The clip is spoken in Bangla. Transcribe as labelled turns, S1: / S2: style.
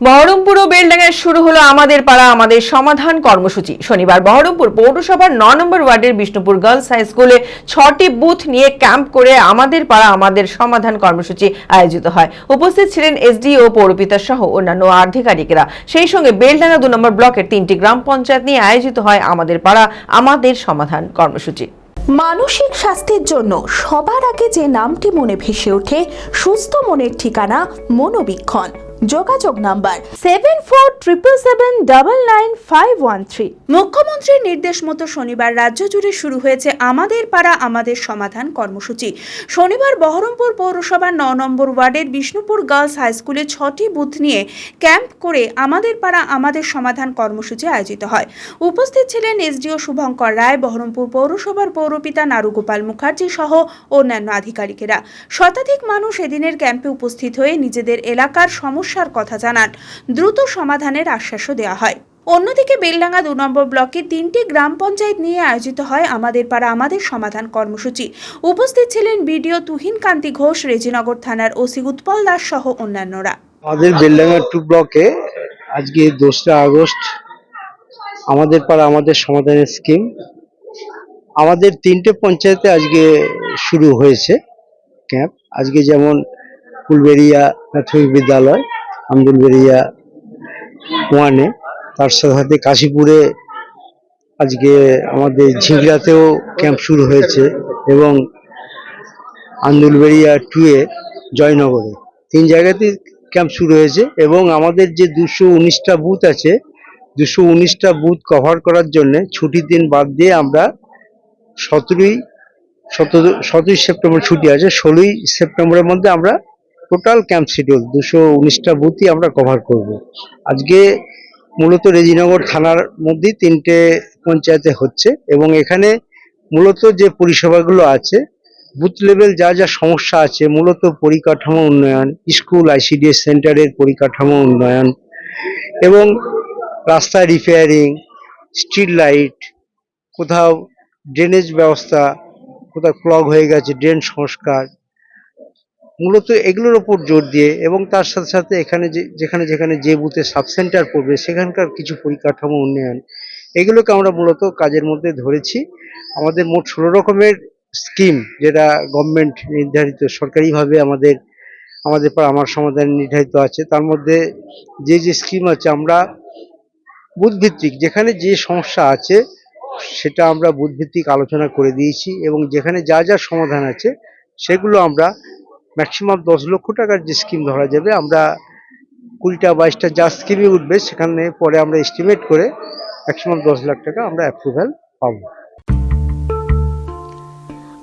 S1: বহরমপুর ও বেলডাঙ্গায় শুরু হলো আমাদের পাড়া, আমাদের সমাধান কর্মসূচি। শনিবার বহরমপুর পৌরসভার ন নম্বর ওয়ার্ডের বিষ্ণুপুর গার্লস হাই স্কুলে ছটি বুথ নিয়ে ক্যাম্প করে আমাদের পাড়া, আমাদের সমাধান কর্মসূচি আয়োজিত হয়। উপস্থিত ছিলেন এসডি ও পৌরপিতা সহ অন্যান্য আধিকারিকেরা। সেই সঙ্গে বেলডাঙ্গা দু নম্বর ব্লকের তিনটি গ্রাম পঞ্চায়েত নিয়ে আয়োজিত হয় আমাদের পাড়া, আমাদের সমাধান কর্মসূচি।
S2: মানসিক স্বাস্থ্যের জন্য সবার আগে যে নামটি মনে ভেসে ওঠে, সুস্থ মনের ঠিকানা মনোবীক্ষণ। যোগাযোগ number seven four triple seven double nine five one three মুখ্যমন্ত্রীর নির্দেশ মতো শনিবার রাজ্য জুড়ে শুরু হয়েছে আমাদের পাড়া, আমাদের সমাধান কর্মসূচি। শনিবার বহরমপুর পৌরসভার ন নম্বর ওয়ার্ডের বিষ্ণুপুর গার্লস হাই স্কুলে ছটি বুথ নিয়ে ক্যাম্প করে আমাদের পাড়া, আমাদের সমাধান কর্মসূচি আয়োজিত হয়। উপস্থিত ছিলেন এসডিও শুভঙ্কর রায়, বহরমপুর পৌরসভার পৌরপিতা নারুগোপাল মুখার্জি সহ অন্যান্য আধিকারিকেরা। শতাধিক মানুষ এদিনের ক্যাম্পে উপস্থিত হয়ে নিজেদের এলাকার সমস্যার কথা জানান। দ্রুত সমাধানের আশ্বাসও দেওয়া হয়। অন্যদিকে বেলডাঙ্গা দু নম্বর ব্লকে তিনটি গ্রাম পঞ্চায়েত নিয়ে আয়োজিত হয় আমাদের পাড়া আমাদের সমাধান কর্মসূচি। উপস্থিত ছিলেন বিডিও তুহিন কান্তি ঘোষ, রেজিনগর থানার ওসি উৎপল দাস সহ অন্যান্যরা।
S3: আমাদের বেলডাঙ্গা টু ব্লকে আজকে দোসরা আগস্ট আমাদের পাড়া আমাদের সমাধানের স্কিম আমাদের তিনটে পঞ্চায়েতে আজকে শুরু হয়েছে ক্যাম্প। আজকে যেমন ফুলবেড়িয়া প্রাথমিক বিদ্যালয় আমদুলবেড়িয়া ওয়ানে। তার সাথে সাথে কাশীপুরে আজকে আমাদের ঝিংড়াতেও ক্যাম্প শুরু হয়েছে এবং আন্দুলবেড়িয়া টুয়ে জয়নগরে। তিন জায়গাতেই ক্যাম্প শুরু হয়েছে এবং আমাদের যে দুশো উনিশটা বুথ আছে, দুশো উনিশটা বুথ কভার করার জন্য ছুটির দিন বাদ দিয়ে আমরা সতেরোই, সতেরো, সতেরোই সেপ্টেম্বর ছুটি আছে, ষোলোই সেপ্টেম্বরের মধ্যে আমরা টোটাল ক্যাম্প শিডিউল, দুশো উনিশটা বুথই আমরা কভার করব। আজকে মূলত রেজিনগর থানার মধ্যেই তিনটে পঞ্চায়েতে হচ্ছে এবং এখানে মূলত যে পরিষেবাগুলো আছে, বুথ লেভেল যা যা সমস্যা আছে, মূলত পরিকাঠামো উন্নয়ন, স্কুল আইসিডিএস সেন্টারের পরিকাঠামো উন্নয়ন এবং রাস্তা রিপেয়ারিং স্ট্রিট লাইট কোথাও ড্রেনেজ ব্যবস্থা, কোথাও ক্লগ হয়ে গেছে ড্রেন সংস্কার মূলত এগুলোর ওপর জোর দিয়ে এবং তার সাথে সাথে এখানে যে, যেখানে যেখানে যে বুথে সাব সেন্টার পড়বে, সেখানকার কিছু পরিকাঠামো উন্নয়ন, এগুলোকে আমরা মূলত কাজের মধ্যে ধরেছি। আমাদের মোট ষোলো রকমের স্কিম যেটা গভর্নমেন্ট নির্ধারিত, সরকারিভাবে আমাদের আমাদের পর আমার সমাধান নির্ধারিত আছে। তার মধ্যে যে যে স্কিম আছে, আমরা বুধভিত্তিক যেখানে যে সমস্যা আছে, সেটা আমরা বুধভিত্তিক আলোচনা করে দিয়েছি এবং যেখানে যা যা সমাধান আছে, সেগুলো আমরা ম্যাক্সিমাম দশ লক্ষ টাকার যে স্কিম ধরা যাবে, আমরা কুড়িটা বাইশটা যা স্কিমে উঠবে, সেখানে পরে আমরা এস্টিমেট করে ম্যাক্সিমাম দশ লাখ টাকা আমরা অ্যাপ্রুভাল পাবো।